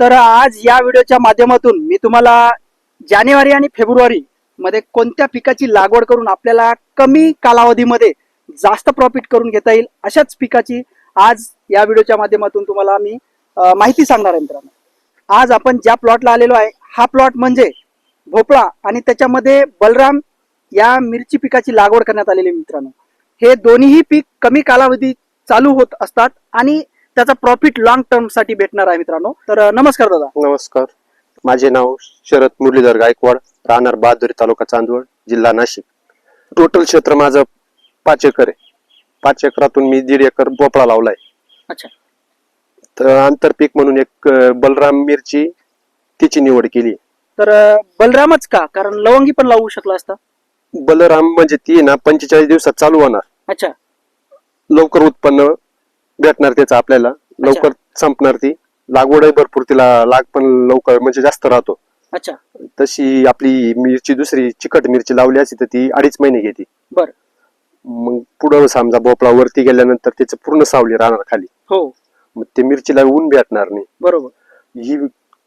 तर आज या व्हिडिओच्या माध्यमातून मी तुम्हाला जानेवारी आणि फेब्रुवारी मध्ये कोणत्या पिकाची लागवड करून आपल्याला कमी कालावधीमध्ये जास्त प्रॉफिट करून घेता येईल अशाच पिकाची आज या व्हिडिओच्या माध्यमातून तुम्हाला मी माहिती सांगणार आहे मित्रांनो. आज आपण ज्या प्लॉटला आलेलो आहे हा प्लॉट म्हणजे भोपळा आणि त्याच्यामध्ये बलराम या मिरची पिकाची लागवड करण्यात आलेली मित्रांनो. हे दोन्हीही पीक कमी कालावधी चालू होत असतात आणि त्याचा प्रॉफिट लॉंग टर्मसाठी भेटणार आहे मित्रांनो. तर नमस्कार दादा. नमस्कार. माझे नाव शरद मुरलीधर गायकवाड राहणार बहादुरी तालुका चांदवड जिल्हा नाशिक. टोटल क्षेत्र माझं पाच एकर आहे. पाच एकरातून मी दीड एकर भोपळा लावलाय. अच्छा. तर आंतरपीक म्हणून एक अं, बलराम मिरची तिची निवड केली तर अं, बलरामच का? कारण लवंगी पण लावू शकला असता. बलराम म्हणजे ती ना पंचेचाळीस दिवसात चालू होणार. अच्छा. लवकर उत्पन्न भेटणार त्याचं आपल्याला. लवकर संपणार ती. लागवडही भरपूर तिला लाग पण लवकर म्हणजे जास्त राहतो. अच्छा. तशी आपली मिरची दुसरी चिकट मिरची लावली असती तर ती अडीच महिने घेते. बर. मग पुढं समजा भोपळा वरती गेल्यानंतर त्याचं पूर्ण सावली राहणार खाली. हो. मग ते मिरचीला ऊन भेटणार नाही. बरोबर. ही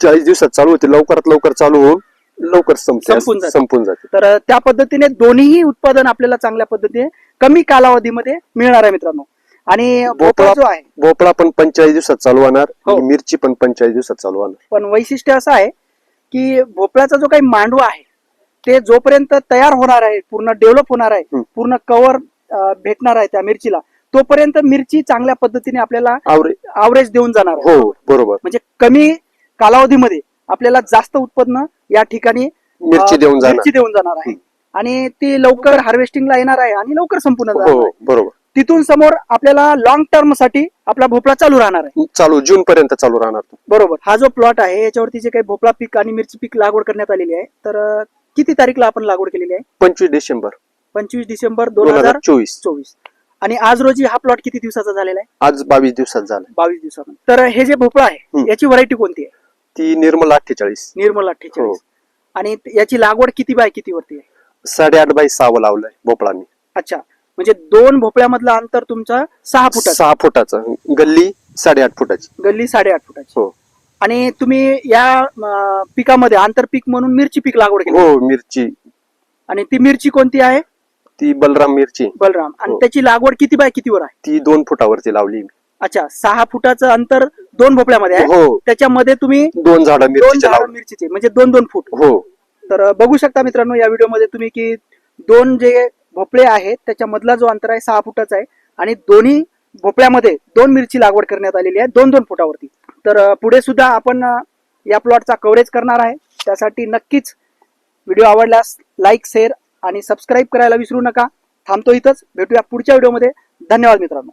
चाळीस दिवसात चालू होते. लवकरात लवकर चालू होऊन लवकर संपते. संपून जाते. संपून जाते. तर त्या पद्धतीने दोन्हीही उत्पादन आपल्याला चांगल्या पद्धतीने कमी कालावधीमध्ये मिळणार आहे मित्रांनो. आणि भोपळा जो आहे. भोपळा पण पंचेचाळीस दिवसात चालू होणार हो. आणि मिरची पण पंचेचाळीस दिवसात चालू होणार. पण वैशिष्ट्य असं आहे की भोपळ्याचा जो काही मांडवा आहे ते जोपर्यंत तयार होणार आहे पूर्ण डेव्हलप होणार आहे हं. पूर्ण कव्हर भेटणार आहे त्या मिरचीला तोपर्यंत मिरची चांगल्या पद्धतीने आपल्याला आवरे आवरेज देऊन जाणार आहे. हो बरोबर. म्हणजे कमी कालावधीमध्ये आपल्याला जास्त उत्पन्न या ठिकाणी मिरची अं, देऊन जाणार. मिरची देऊन जाणार आहे. आणि ती लवकर हार्वेस्टिंगला येणार आहे आणि लवकर संपूर्ण जाणार हो आहे. बरोबर. तिथून समोर आपल्याला लॉंग टर्मसाठी आपला भोपळा चालू राहणार आहे. चालू जून पर्यंत चालू राहणार तो. बरोबर. हा जो प्लॉट आहे याच्यावरती जे काही भोपळा पीक आणि मिरची पीक लागवड करण्यात आलेली आहे तर अं, किती तारीखला आपण लागवड केलेली आहे? पंचवीस डिसेंबर. पंचवीस डिसेंबर दोन दोन हजार हजार चोवीस. चोवीस. आणि आज रोजी हा प्लॉट किती दिवसाचा झालेला आहे? आज बावीस दिवसात झालं. बावीस दिवसाचा तर हे जे भोपळा आहे हं. याची व्हरायटी कोणती आहे? ती निर्मल अठ्ठेचाळीस. निर्मल हो. अठ्ठेचाळीस आणि याची लागवड किती बाय किती वरती आहे? साडेआठ बाय सहावं लावलंय भोपळा मी अच्छा. म्हणजे दोन भोपळ्यामधलं अंतर तुमचा सहा फुटाचं. सहा फुटाचं. गल्ली साडेआठ फुटाची. गल्ली साडेआठ फुटाची. हो. आणि तुम्ही या अं, पिकामध्ये आंतरपीक म्हणून मिरची पीक लागवड केली. हो मिरची. आणि ती मिरची कोणती आहे? ती बलराम मिरची. बलराम. आणि हो. त्याची लागवड किती बाय कितीवर आहे? ती दोन फुटावरती लावली. अच्छा सहा फुटाचं अंतर दोन भोपळ्यामध्ये आहे. हो. त्याच्यामध्ये तुम्ही दोन झाडं दोन मिरचीचे झाडं लावली. मिरचीचे म्हणजे दोन दोन फूट. हो. तर बघू शकता मित्रांनो या व्हिडिओमध्ये तुम्ही की दोन जे भोपळे आहेत त्याच्यामधला जो अंतर आहे सहा फुटाचा आहे. आणि दोन्ही भोपळ्यामध्ये दोन मिरची लागवड करण्यात आलेली आहे दोन दोन फुटावरती. तर पुढे सुद्धा आपण या प्लॉटचा कव्हरेज करणार आहे. त्यासाठी नक्कीच व्हिडिओ आवडल्यास लाईक शेअर आणि सबस्क्राईब करायला विसरू नका. थांबतो इथंच. भेटूया पुढच्या व्हिडिओमध्ये धन्यवाद मित्रांनो.